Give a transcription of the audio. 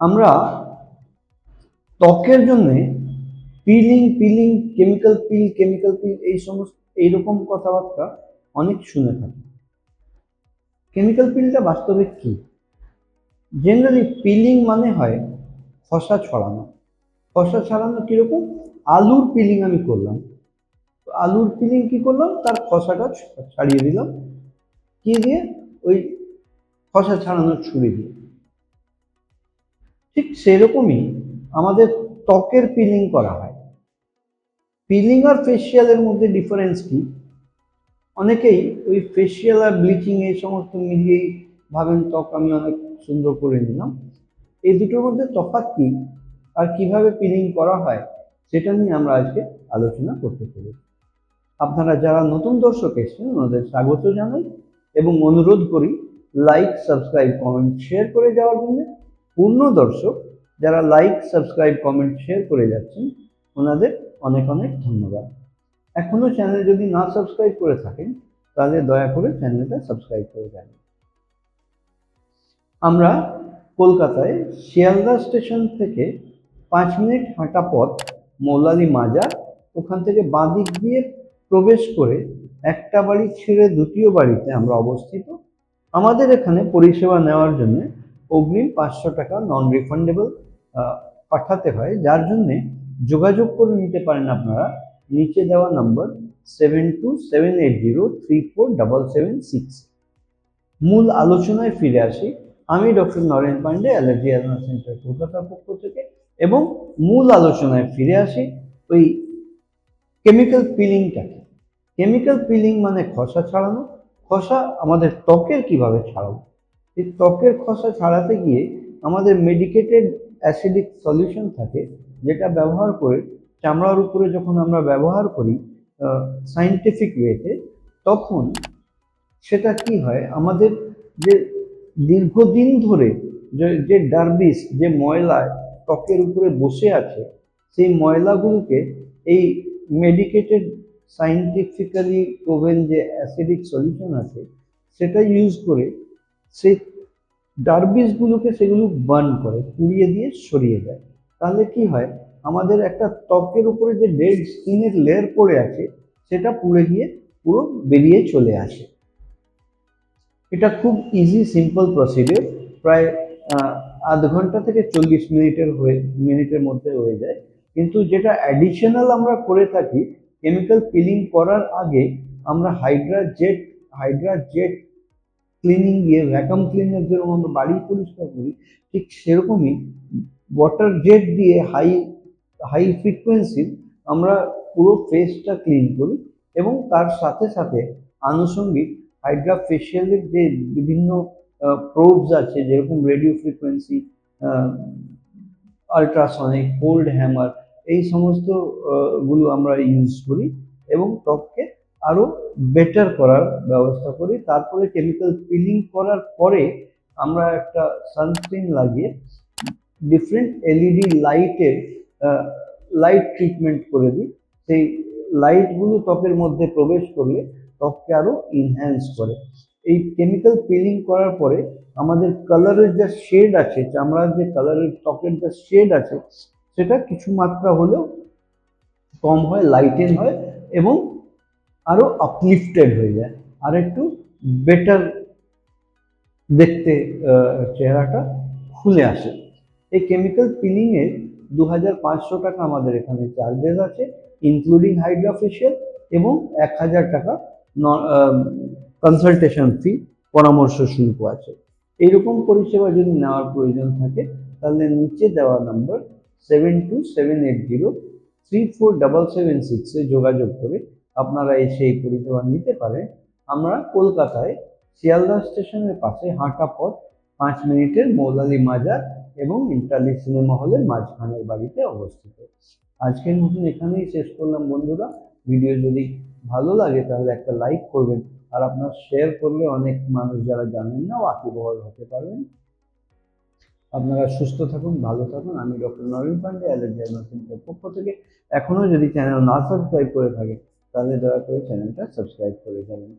আমরা ত্বকের জন্য peeling peeling chemical peel chemical peel এই সমস্ত, এইরকম কথাবার্তা অনেক শুনে থাকি। কেমিক্যাল পিলটা বাস্তবে কি? জেনারেলি পিলিং মানে হয় খসা ছড়ানো। খসা ছড়ানো কীরকম? আলুর পিলিং আমি করলাম। আলুর পিলিং কি করলাম? তার খসাটা ছাড়িয়ে দিলাম। কি দিয়ে? ওই খসা ছাড়ানোর ছুরি দিয়ে। ঠিক সেরকমই আমাদের ত্বকের পিলিং করা হয়। পিলিং আর ফেসিয়ালের মধ্যে ডিফারেন্স কি? অনেকেই ওই ফেসিয়াল আর ব্লিচিং এই সমস্ত মিলিয়েই ভাবেন, ত্বক আমি অনেক সুন্দর করে নিলাম। এই দুটোর মধ্যে তফাৎ কি? আর কীভাবে পিলিং করা হয়? সেটা নিয়ে আমরা আজকে আলোচনা করতে পারি আপনারা যারা নতুন দর্শক এসেছেন, ওনাদের স্বাগত জানাই এবং অনুরোধ করি লাইক সাবস্ক্রাইব কমেন্ট শেয়ার করে যাওয়ার জন্য। পূর্ণ দর্শক যারা লাইক সাবস্ক্রাইব কমেন্ট শেয়ার করে যাচ্ছেন, ওনাদের অনেক অনেক ধন্যবাদ। এখনও চ্যানেল যদি না সাবস্ক্রাইব করে থাকেন, তাহলে দয়া করে চ্যানেলটা সাবস্ক্রাইব করে দেন। আমরা কলকাতায় শিয়ালদা স্টেশন থেকে পাঁচ মিনিট হাঁটা পথ মৌলালি মাজার, ওখান থেকে বাঁদিক দিয়ে প্রবেশ করে একটা বাড়ি ছেড়ে দ্বিতীয় বাড়িতে আমরা অবস্থিত। আমাদের এখানে পরিষেবা নেওয়ার জন্য অগ্রিম পাঁচশো টাকা নন রিফান্ডেবল পাঠাতে হয়। যার জন্যে যোগাযোগ করে নিতে পারেন আপনারা। নিচে দেওয়া number seven two seven eight zero three four double seven six মূল আলোচনায় ফিরে আসি। আমি ডক্টর নরেন পান্ডে, অ্যালার্জি অ্যালনা সেন্টার কলকাতার পক্ষ থেকে। এবং মূল আলোচনায় ফিরে আসি ওই কেমিক্যাল পিলিংটাকে কেমিক্যাল পিলিং মানে খসা ছাড়ানো। খসা আমাদের ত্বকের কীভাবে ছাড়াবো? এই ত্বকের খসা ছাড়াতে গিয়ে আমাদের মেডিকেটেড অ্যাসিডিক সলিউশন থাকে, যেটা ব্যবহার করে চামড়ার উপরে যখন আমরা ব্যবহার করি সাইন্টিফিক ওয়েতে তখন সেটা কি হয়? আমাদের যে দীর্ঘদিন ধরে যে ডার্বিস যে ময়লা ত্বকের উপরে বসে আছে, সেই ময়লাগুলোকে এই মেডিকেটেড সাইন্টিফিক্যালি প্রোভেন যে অ্যাসিডিক সলিউশন আছে, সেটা ইউজ করে সেই ডার্বিসগুলোকে সেগুলো বার্ন করে, পুড়িয়ে দিয়ে সরিয়ে দেয়। তাহলে কি হয়? আমাদের একটা ত্বকের উপরে যে ডেড স্কিনের লেয়ার পড়ে আছে, সেটা পুড়ে গিয়ে পুরো বেরিয়ে চলে আসে। এটা খুব ইজি সিম্পল প্রসিডিওর প্রায় আধ ঘণ্টা থেকে চল্লিশ মিনিটের হয়ে, মিনিটের মধ্যে হয়ে যায়। কিন্তু যেটা অ্যাডিশনাল আমরা করে থাকি কেমিক্যাল পিলিং করার আগে আমরা hydra jet hydra jet cleaning দিয়ে ভ্যাকাম ক্লিনার যেরকম আমরা বাড়ি পরিষ্কার করি ঠিক সেরকমই ওয়াটার জেট দিয়ে হাই হাই ফ্রিকোয়েন্সি আমরা পুরো ফেসটা ক্লিন করি এবং তার সাথে সাথে আনুষঙ্গিক হাইড্রা ফেশিয়ালের যে বিভিন্ন প্রোবস আছে যেরকম radio frequency ultrasonic cold hammer এই সমস্ত আহ, গুলো আমরা ইউজ করি এবং ত্বককে আরও বেটার করার ব্যবস্থা করি। তারপরে কেমিক্যাল পিলিং করার পরে আমরা একটা সানস্ক্রিন লাগিয়ে ডিফারেন্ট এলইডি লাইটের লাইট ট্রিটমেন্ট করে দিই। সেই লাইটগুলো ত্বকের মধ্যে প্রবেশ করলে ত্বককে আরও ইনহ্যান্স করে। এই কেমিক্যাল পিলিং করার পরে আমাদের কালারের যা শেড আছে, চামড়ার যে কালারের ত্বকের যা শেড আছে, সেটা কিছু মাত্রা হলেও কম হয় লাইটেন হয় এবং আরও আপলিফটেড হয়ে যায় আর একটু বেটার দেখতে চেহারাটা খুলে আসে। এই কেমিক্যাল পিলিং এর দু হাজার পাঁচশো টাকা আমাদের এখানে চার্জেস আছে ইনক্লুডিং হাইড্রা ফেশিয়াল এবং এক হাজার টাকা কনসালটেশন ফি পরামর্শ শুল্ক আছে। এইরকম পরিষেবা যদি নেওয়ার প্রয়োজন থাকে, তাহলে নিচে দেওয়া number seven two seven eight zero three four double seven সিক্সে যোগাযোগ করে আপনারা এসে এই পরিষেবা নিতে পারেন আমরা কলকাতায় শিয়ালদা স্টেশনের পাশে হাঁটা পথ পাঁচ মিনিটের মৌলালি মাজার এবং ইন্টারলি সিনেমা হলের মাঝখানের বাড়িতে অবস্থিত। আজকের মতন এখানেই শেষ করলাম বন্ধুরা। ভিডিও যদি ভালো লাগে তাহলে একটা লাইক করবেন আর আপনার শেয়ার করলে অনেক মানুষ যারা জানেন না ওয়াকিবহল হতে পারবেন। আপনারা সুস্থ থাকুন, ভালো থাকুন। আমি doctor Nabin Pandey allergy centre পক্ষ থেকে এখনও যদি চ্যানেল না সাবস্ক্রাইব করে থাকে তাহলে দয়া করে চ্যানেলটা সাবস্ক্রাইব করে যাবেন।